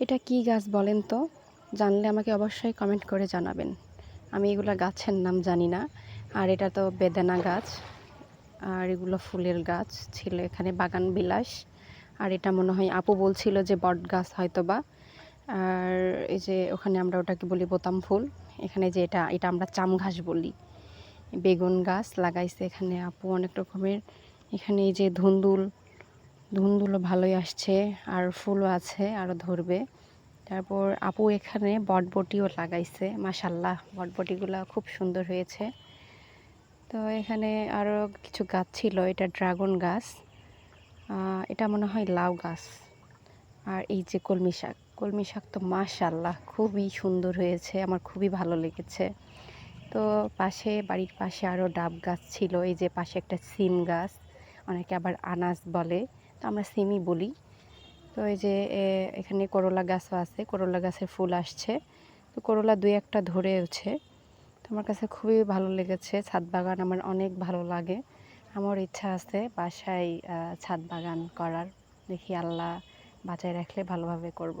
এটা কি গাছ বলেন তো? জানলে আমাকে অবশ্যই কমেন্ট করে জানাবেন। আমি এগুলো গাছের নাম জানি না। আর এটা তো বেদানা গাছ, আর এগুলো ফুলের গাছ ছিল এখানে বাগান বিলাস। আর এটা মনে হয় আপু বলছিল যে বট গাছ হয়তো বা আর এই যে ওখানে আমরা ওটাকে বলি বোতাম ফুল। এখানে যে এটা এটা আমরা চাম ঘাস বলি। বেগুন গাছ লাগাইছে এখানে আপু অনেক রকমের। এখানে এই যে ধুন্দুল ধুন্দুলও ভালোই আসছে, আর ফুলও আছে আরও ধরবে। তারপর আপু এখানে বটবটিও লাগাইছে মাসাল্লাহ বটবটিগুলো খুব সুন্দর হয়েছে। তো এখানে আরও কিছু গাছ ছিল, এটা ড্রাগন গাছ এটা মনে হয় লাউ গাছ। আর এই যে কলমি শাক কলমি শাক তো মাশাল্লাহ খুবই সুন্দর হয়েছে, আমার খুবই ভালো লেগেছে। তো পাশে, বাড়ির পাশে আরও ডাব গাছ ছিল, এই যে পাশে একটা সিম গাছ, অনেকে আবার আনাজ বলে। তো আমরা সিমই বলি। তো এই যে এখানে করলা গাছও আছে, করলা গাছের ফুল আসছে। তো করলা দুই একটা ধরেওছে তো আমার কাছে খুবই ভালো লেগেছে, ছাদ বাগান আমার অনেক ভালো লাগে। আমার ইচ্ছা আছে বাসায় ছাদ বাগান করার। দেখি আল্লাহ বাঁচায় রাখলে ভালোভাবে করব।